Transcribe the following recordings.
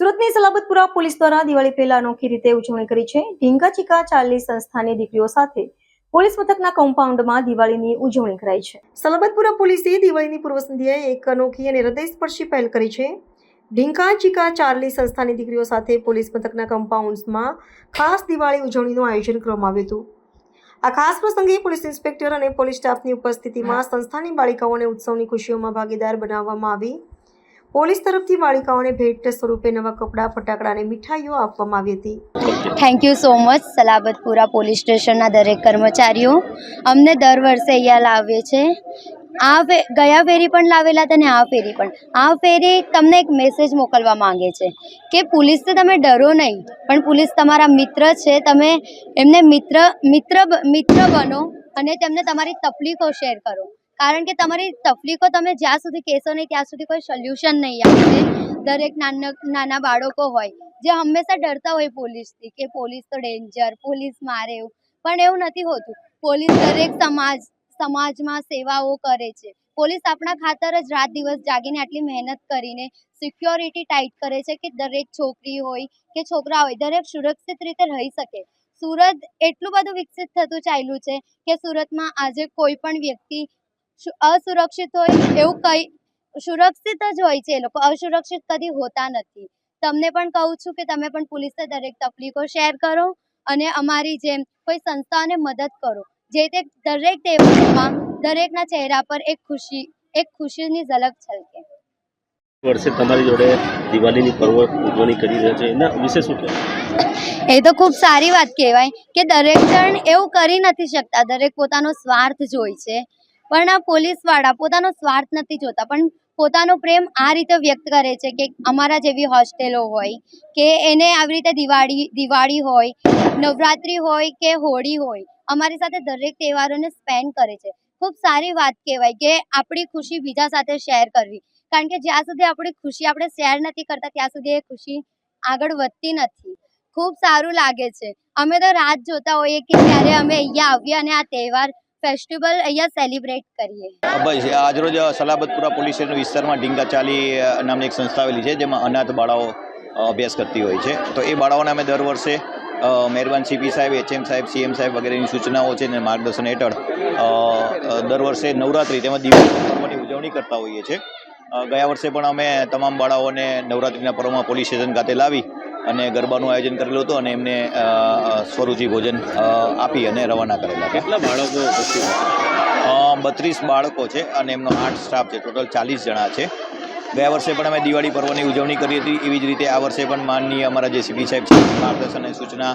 સુરતની સલાબતપુરા પોલીસ દ્વારા દિવાળી પહેલા અનોખી રીતે ઉજવણી કરી છે. ઢીંગા ચીકા ચાર્લી સંસ્થાની દીકરીઓ સાથે પોલીસ મથકના કમ્પાઉન્ડમાં દિવાળીની ઉજવણી કરાઈ છે. સલાબતપુરા પોલીસે દિવાળીની પૂર્વ સંધ્યાએ એક અનોખી અને હૃદયસ્પર્શી પહેલ કરી છે. ઢીંકા ચીકા ચાર્લી સંસ્થાની દીકરીઓ સાથે પોલીસ મથકના કમ્પાઉન્ડમાં ખાસ દિવાળી ઉજવણીનું આયોજન કરવામાં આવ્યું હતું. આ ખાસ પ્રસંગે પોલીસ ઇન્સ્પેક્ટર અને પોલીસ સ્ટાફની ઉપસ્થિતિમાં સંસ્થાની બાળિકાઓને ઉત્સવની ખુશીઓમાં ભાગીદાર બનાવવામાં આવી પોલીસ તરફથી બાળિકાઓને ભેટ સ્વરૂપે નવા કપડાં, ફટાકડા અને મીઠાઈઓ આપવામાં આવી હતી. Thank you so much Salabatpura police સ્ટેશનના દરેક કર્મચારીઓ. અમને દર વર્ષે અહીંયા લાવીએ છે. આ ગયા ફેરી પણ લાવેલા હતા અને આ ફેરી પણ. આ ફેરી તમને એક મેસેજ મોકલવા માંગે છે કે પોલીસથી તમે ડરો નહીં, પણ પોલીસ તમારા મિત્ર છે. તમે એમને મિત્ર મિત્ર મિત્ર બનો અને તેમને તમારી તકલીફો શેર કરો. કારણ કે તમારી તકલીફો તમે જ્યાં સુધી કહેશો નહીં, ત્યાં સુધી કોઈ સોલ્યુશન નહીં આવશે દરેક નાના નાના બાળકો હોય, જે હંમેશા ડરતા હોય પોલીસથી કે પોલીસ તો ડેન્જર પોલીસ મારે એવું. પણ એવું નથી હોતું. પોલીસ દરેક સમાજ, સમાજમાં સેવાઓ કરે છે. પોલીસ આપણા ખાતર જ રાત દિવસ જાગીને આટલી મહેનત કરીને સિક્યોરિટી ટાઈટ કરે છે કે દરેક છોકરી હોય કે છોકરા હોય, દરેક સુરક્ષિત રીતે રહી શકે. સુરત એટલું બધું વિકસિત થતું ચાલ્યું છે કે સુરતમાં આજે કોઈ પણ વ્યક્તિ અસુરક્ષિત હોય એવું કંઈ સુરક્ષિત જ હોય છે એ લોકો. અસુરક્ષિત કદી હોતા નથી. તમને પણ કહું છું કે તમે પણ પોલીસને દરેક તકલીફો શેર કરો અને અમારી જેમ કોઈ સંસ્થાને મદદ કરો. જે તે દરેક તહેવારોમાં દરેકના ચહેરા પર એક ખુશી એક ખુશીની ઝલક છલકે. વર્ષે તમારી જોડે દિવાળીની પર્વ ઉજવણી કરી રહ્યા છે. એના વિશે શું કહેવાય? એ તો ખૂબ સારી વાત કહેવાય કે દરેક જણ એવું કરી નથી શકતા. દરેક પોતાનો સ્વાર્થ જોઈ છે. પણ આ પોલીસવાળા પોતાનો સ્વાર્થ નથી જોતા, પણ પોતાનો પ્રેમ આ રીતે વ્યક્ત કરે છે કે અમારા જેવી હોસ્ટેલો હોય, કે એને આવી રીતે દિવાળી દિવાળી હોય, નવરાત્રી હોય કે હોળી હોય, અમારી સાથે દરેક તહેવારોને સ્પેન્ડ કરે છે. ખૂબ સારી વાત કહેવાય કે આપણી ખુશી બીજા સાથે શેર કરવી, કારણ કે જ્યાં સુધી આપણી ખુશી આપણે શેર નથી કરતા, ત્યાં સુધી એ ખુશી આગળ વધતી નથી. ખૂબ સારું લાગે છે. અમે તો રાત જોતા હોઈએ કે ત્યારે અમે અહીંયા આવીએ અને આ તહેવાર ફેસ્ટિવલ અહીંયા સેલિબ્રેટ કરીએ. બસ આજરોજ સલાબતપુરા પોલીસ સ્ટેશન વિસ્તારમાં ઢીંગા ચાલી નામની એક સંસ્થા આવેલી છે, જેમાં અનાથ બાળાઓ અભ્યાસ કરતી હોય છે. તો એ બાળાઓને અમે દર વર્ષે મહેરબાન સીપી સાહેબ, એચએમ સાહેબ, સીએમ સાહેબ વગેરેની સૂચનાઓ છે અને માર્ગદર્શન હેઠળ દર વર્ષે નવરાત્રિ તેમજ દિવાળી પર્વની ઉજવણી કરતા હોઈએ છીએ ગયા વર્ષે પણ અમે તમામ બાળાઓને નવરાત્રિના પર્વમાં પોલીસ સ્ટેશન ખાતે લાવી અને ગરબાનું આયોજન કરેલું હતું અને એમને સ્વરૂચિ ભોજન આપી અને રવાના કરેલા કેટલા બાળકો બત્રીસ બાળકો છે અને એમનો આઠ સ્ટાફ છે. ટોટલ ચાલીસ જણા છે. ગયા વર્ષે પણ અમે દિવાળી પર્વની ઉજવણી કરી હતી. એવી જ રીતે આ વર્ષે પણ માનનીય અમારા જે સીપી સાહેબ છે માર્ગદર્શન અને સૂચના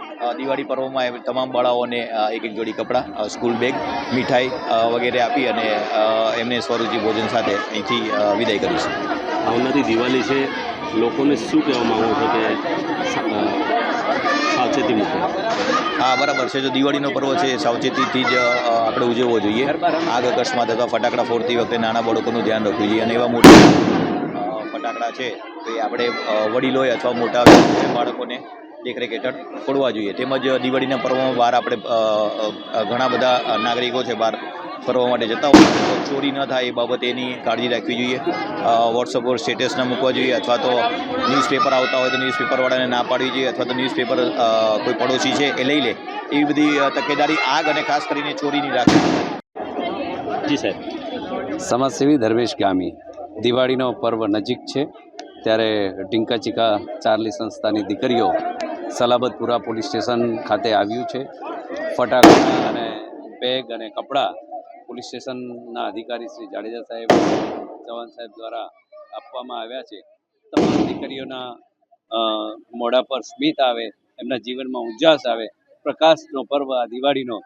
દિવાળી પર્વમાં તમામ બાળાઓને એક એક જોડી કપડાં સ્કૂલ બેગ મીઠાઈ વગેરે આપી અને એમને સ્વરૂચિ ભોજન સાથે અહીંથી વિદાય કરીશું આવનારી દિવાળી છે લોકોને શું કહેવા માગો છો કે સાવચેતી મૂકો? હા બરાબર છે. જો દિવાળીનો પર્વ છે સાવચેતીથી જ આપણે ઉજવવો જોઈએ. આગ અકસ્માત અથવા ફટાકડા ફોડતી વખતે નાના બાળકોનું ધ્યાન રાખવું જોઈએ. અને એવા મોટા ફટાકડા છે તો એ આપણે વડીલોએ અથવા મોટા બાળકોને દેખરેખ હેઠળ ફોડવા જોઈએ. તેમજ દિવાળીના પર્વમાં બહાર આપણે ઘણા બધા નાગરિકો છે બહાર ફરવા માટે જતા હોય તો ચોરી ન થાય એ બાબતે એની કાળજી રાખવી જોઈએ. વોટ્સઅપ પર સ્ટેટસ ન મૂકવા જોઈએ અથવા તો ન્યૂઝપેપર આવતા હોય તો ન્યૂઝપેપરવાળાને ના પાડવી જોઈએ અથવા તો ન્યૂઝપેપર કોઈ પડોશી છે એ લઈ લે. એવી બધી તકેદારી આગ અને ખાસ કરીને ચોરીની રાખવી જી સાહેબ. સમાજસેવી ધર્મેશ ગામી. દિવાળીનો પર્વ નજીક છે. ત્યારે ટીંકા ચીકા ચાર્લી સંસ્થાની દીકરીઓ સલાબતપુરા પોલીસ સ્ટેશન ખાતે આવ્યું છે. ફટાકડા અને બેગ અને કપડાં પોલીસ સ્ટેશનના અધિકારી શ્રી જાડેજા સાહેબ ચૌહાણ સાહેબ દ્વારા આપવામાં આવ્યા છે. તમામ દીકરીઓના મોઢા પર સ્મિત આવે, એમના જીવનમાં ઉજાસ આવે, પ્રકાશનો પર્વ, આ દિવાળીનો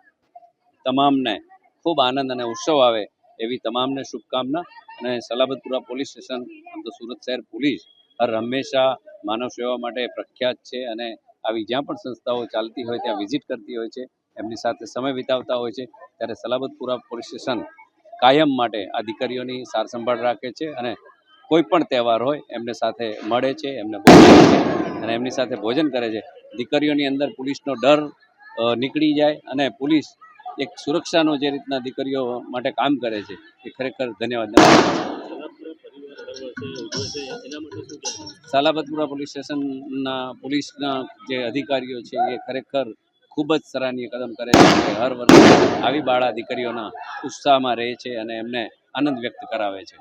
તમામને ખૂબ આનંદ અને ઉત્સવ આવે એવી તમામને શુભકામના અને સલાબતપુરા પોલીસ સ્ટેશન, આમ તો સુરત શહેર પોલીસ, હર હંમેશા માનવ સેવા માટે પ્રખ્યાત છે અને આવી જ્યાં પણ સંસ્થાઓ ચાલતી હોય ત્યાં વિઝિટ કરતી હોય છે, એમની સાથે સમય વિતાવતા હોય છે, ત્યારે સલાબતપુરા પોલીસ સ્ટેશન કાયમ માટે આ દીકરીઓની સાર સંભાળ રાખે છે અને કોઈ પણ તહેવાર હોય એમને સાથે મળે છે, એમને અને એમની સાથે ભોજન કરે છે. દીકરીઓની અંદર પોલીસનો ડર નીકળી જાય અને પોલીસ એક સુરક્ષાનો જે રીતના દીકરીઓ માટે કામ કરે છે, એ ખરેખર ધન્યવાદ. સાલાબતપુરા પોલીસ સ્ટેશનના પોલીસના જે અધિકારીઓ છે, એ ખરેખર ખૂબ જ સરાહનીય કદમ કરે છે હર વર્ષે આવી બાળા દીકરીઓના ઉત્સાહમાં રહે છે અને એમને આનંદ વ્યક્ત કરાવે છે.